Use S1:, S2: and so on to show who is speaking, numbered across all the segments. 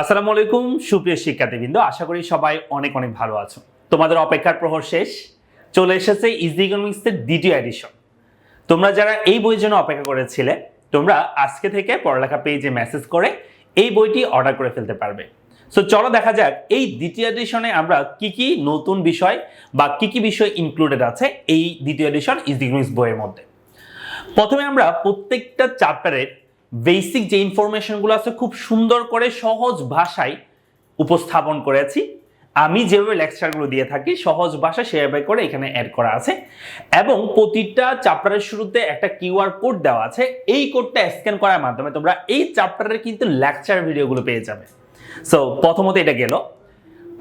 S1: আসসালামু আলাইকুম, সুপ্রিয় শিক্ষার্থীবৃন্দ। আশা করি সবাই অনেক অনেক ভালো আছো। তোমাদের অপেক্ষার প্রহর শেষ। চলে এসেছে ইজি ইকোনমিক্সের দ্বিতীয় এডিশন তোমরা যারা এই বইয়ের জন্য অপেক্ষা করেছিলে, তোমরা আজকে থেকে পড়ালেখা পেজে মেসেজ করে এই বইটি অর্ডার করে ফেলতে পারবে। সো চলো দেখা যাক, এই দ্বিতীয় এডিশনে আমরা কি কি নতুন বিষয় বা কি কি বিষয় ইনক্লুডেড আছে এই দ্বিতীয় এডিশন ইজি ইকোনমিক্স বইয়ের মধ্যে। প্রথমে আমরা প্রত্যেকটা চ্যাপ্টারের বেসিক যে ইনফরমেশনগুলো আছে খুব সুন্দর করে সহজ ভাষায় উপস্থাপন করেছি। আমি যেভাবে লেকচারগুলো দিয়ে থাকি, সহজ ভাষা সেভাবে করে এখানে অ্যাড করা আছে। এবং প্রতিটা চ্যাপ্টারের শুরুতে একটা কিউআর কোড দেওয়া আছে। এই কোডটা স্ক্যান করার মাধ্যমে তোমরা এই চ্যাপ্টারের কিন্তু লেকচার ভিডিওগুলো পেয়ে যাবে। সো প্রথমত এটা গেল।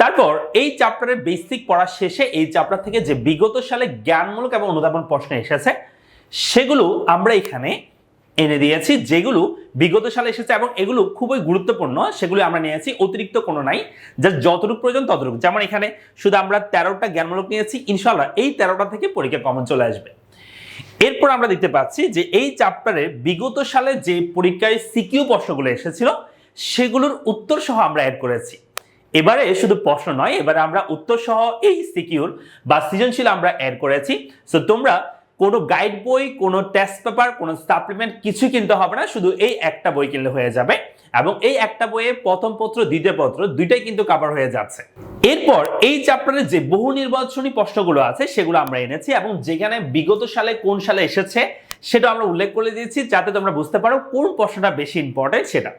S1: তারপর এই চ্যাপ্টারের বেসিক পড়া শেষে এই চ্যাপ্টার থেকে যে বিগত সালে জ্ঞানমূলক এবং অনুধাবন প্রশ্ন এসেছে, সেগুলো আমরা এখানে এনে দিয়েছি, যেগুলো বিগত সালে এসেছে এবং এগুলো খুবই গুরুত্বপূর্ণ, সেগুলো আমরা নিয়েছি অতিরিক্ত কোনো নাই, যা যতটুকু প্রয়োজন ততটুকু। যেমন এখানে শুধু আমরা তেরোটা জ্ঞানমূলক নিয়েছি ইনশাল্লাহ এই তেরোটা থেকে পরীক্ষা কমন চলে আসবে। এরপর আমরা দেখতে পাচ্ছি যে এই চ্যাপ্টারে বিগত সালে যে পরীক্ষায় সিকিউ প্রশ্নগুলো এসেছিল, সেগুলোর উত্তর সহ আমরা অ্যাড করেছি। এবারে শুধু প্রশ্ন নয়, এবারে আমরা উত্তর সহ এই সিকিউর বা সৃজনশীল আমরা অ্যাড করেছি। সো তোমরা কোনো গাইড বই, কোনো টেস্ট পেপার কোনো সাপ্লিমেন্ট কিছু কিনতে হবে না, শুধু এই একটা বই কিনলে হয়ে যাবে এবং এই একটা বইয়ে প্রথম পত্র, দ্বিতীয় পত্র দুইটাই কিন্তু কভার হয়ে যাচ্ছে। এরপর এই চ্যাপ্টারে যে বহু নির্বাচনী প্রশ্নগুলো আছে, সেগুলো আমরা এনেছি এবং যেখানে বিগত সালে কোন সালে এসেছে সেটা আমরা উল্লেখ করে দিয়েছি, যাতে তোমরা বুঝতে পারো কোন প্রশ্নটা বেশি ইম্পর্টেন্ট সেটা।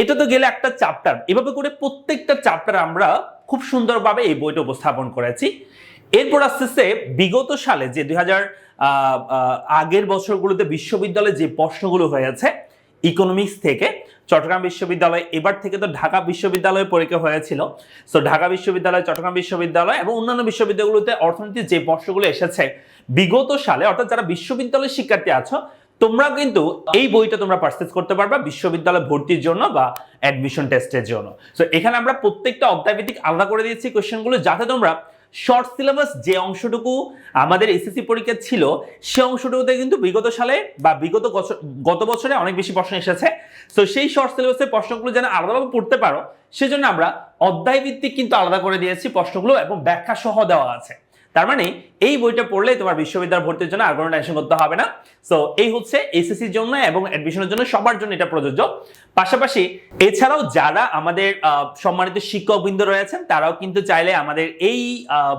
S1: এটা তো গেলে একটা চ্যাপ্টার এভাবে করে প্রত্যেকটা চ্যাপ্টার আমরা খুব সুন্দরভাবে এই বইটা উপস্থাপন করেছি। এরপর আসতেছে বিগত সালে যে দুই আগের বছরগুলোতে বিশ্ববিদ্যালয়ে যে প্রশ্নগুলো হয়েছে ইকোনমিক্স থেকে, চট্টগ্রাম বিশ্ববিদ্যালয়, এবার থেকে তো ঢাকা বিশ্ববিদ্যালয়ে পরীক্ষা হয়েছিল। সো ঢাকা বিশ্ববিদ্যালয়, চট্টগ্রাম বিশ্ববিদ্যালয় এবং অন্যান্য বিশ্ববিদ্যালয়গুলোতে অর্থনীতির যে প্রশ্নগুলো এসেছে, বিগত সালে, অর্থাৎ যারা বিশ্ববিদ্যালয়ের শিক্ষার্থী আছো তোমরা কিন্তু এই বইটা তোমরা পারচেস করতে পারবা বিশ্ববিদ্যালয় ভর্তির জন্য বা অ্যাডমিশন টেস্টের জন্য। সো এখানে আমরা প্রত্যেকটা অধ্যায়ভিত্তিক আলাদা করে দিয়েছি কোয়েশ্চেনগুলো যাতে তোমরা শর্ট সিলেবাস যে অংশটুকু আমাদের এসএসসি পরীক্ষা ছিল, সে অংশটুকুতে কিন্তু বিগত সালে বা বিগত গত বছরে অনেক বেশি প্রশ্ন এসেছে। তো সেই শর্ট সিলেবাসের প্রশ্নগুলো যেন আলাদাভাবে পড়তে পারো, সেজন্য আমরা অধ্যায়ভিত্তিক কিন্তু আলাদা করে দিয়েছি প্রশ্নগুলো এবং ব্যাখ্যা সহ দেওয়া আছে। তার মানে এই বইটা পড়লে তোমার বিশ্ববিদ্যালয় ভর্তির জন্য আর কোনো টেনশন করতে হবে না। সো এই হচ্ছে এসএসসির জন্য এবং অ্যাডমিশনের জন্য সবার জন্য এটা প্রযোজ্য। পাশাপাশি এছাড়াও যারা আমাদের সম্মানিত শিক্ষকবৃন্দ রয়েছেন, তারাও কিন্তু চাইলে আমাদের এই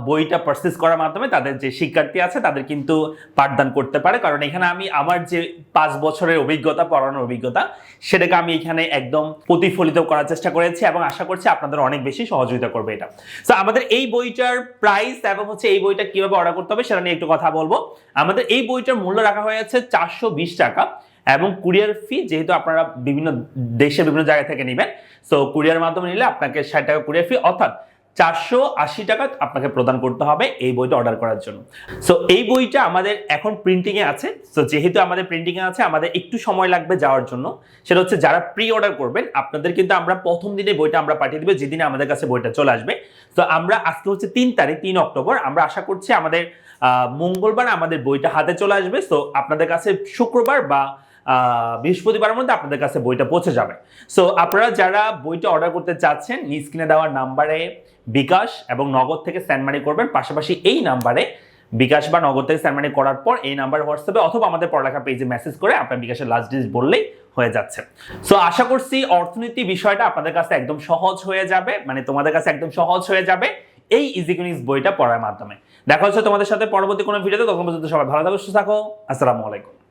S1: বইটা পারচেস করার মাধ্যমে তাদের যে শিক্ষার্থী আছে, তাদের কিন্তু পাঠদান করতে পারে। কারণ এখানে আমি আমার যে পাঁচ বছরের অভিজ্ঞতা, পড়ানোর অভিজ্ঞতা, সেটাকে আমি এখানে একদম প্রতিফলিত করার চেষ্টা করেছি এবং আশা করছি আপনাদের অনেক বেশি সহযোগিতা করবে এটা। তো আমাদের এই বইটার প্রাইস এবং হচ্ছে এই বইটা কীভাবে অর্ডার করতে হবে, সেটা নিয়ে একটু কথা বলব। আমাদের এই বইটার মূল্য রাখা হয়েছে চারশো বিশ টাকা। এবং কুরিয়ার ফি যেহেতু আপনারা বিভিন্ন দেশে বিভিন্ন জায়গা থেকে নেবেন সো কুরিয়ার মাধ্যমে নিলে আপনাকে ষাট টাকা কুরিয়ার ফি অর্থাৎ চারশো আশি টাকা আপনাকে প্রদান করতে হবে এই বইটা অর্ডার করার জন্য। সো এই বইটা আমাদের এখন প্রিন্টিং এ আছে সো যেহেতু আমাদের প্রিন্টিং এ আছে, আমাদের একটু সময় লাগবে যাওয়ার জন্য। সেটা হচ্ছে যারা প্রি অর্ডার করবেন, আপনাদের কিন্তু আমরা প্রথম দিনে বইটা আমরা পাঠিয়ে দেবো, যেদিনে আমাদের কাছে বইটা চলে আসবে। তো আমরা আজকে হচ্ছে তিন তারিখ, তিন অক্টোবর, আমরা আশা করছি আমাদের মঙ্গলবার আমাদের বইটা হাতে চলে আসবে। সো আপনাদের কাছে শুক্রবার বা বৃহস্পতিবারের মধ্যে আপনাদের কাছে বইটা পৌঁছে যাবে। সো আপনারা যারা বইটা অর্ডার করতে চাচ্ছেন স্ক্রিনে দেওয়ার নাম্বারে বিকাশ এবং নগদ থেকে স্যান্ডমানি করবেন। পাশাপাশি এই নাম্বারে বিকাশ বা নগদ থেকে স্যান্ডমানি করার পর এই নাম্বার হোয়াটসঅ্যাপে অথবা আমাদের পড়ালেখা পেজে মেসেজ করে আপনার বিকাশের লাস্ট ডিস বললেই হয়ে যাচ্ছে। সো আশা করছি অর্থনীতি বিষয়টা আপনাদের কাছে একদম সহজ হয়ে যাবে মানে তোমাদের কাছে একদম সহজ হয়ে যাবে এই ইজিকুনিক্স বইটা পড়ার মাধ্যমে। দেখা হচ্ছে তোমাদের সাথে পরবর্তী কোনো ভিডিওতে তখন পর্যন্ত সবাই ভালো থাকো, সুস্থ থাকো। আসসালামু আলাইকুম।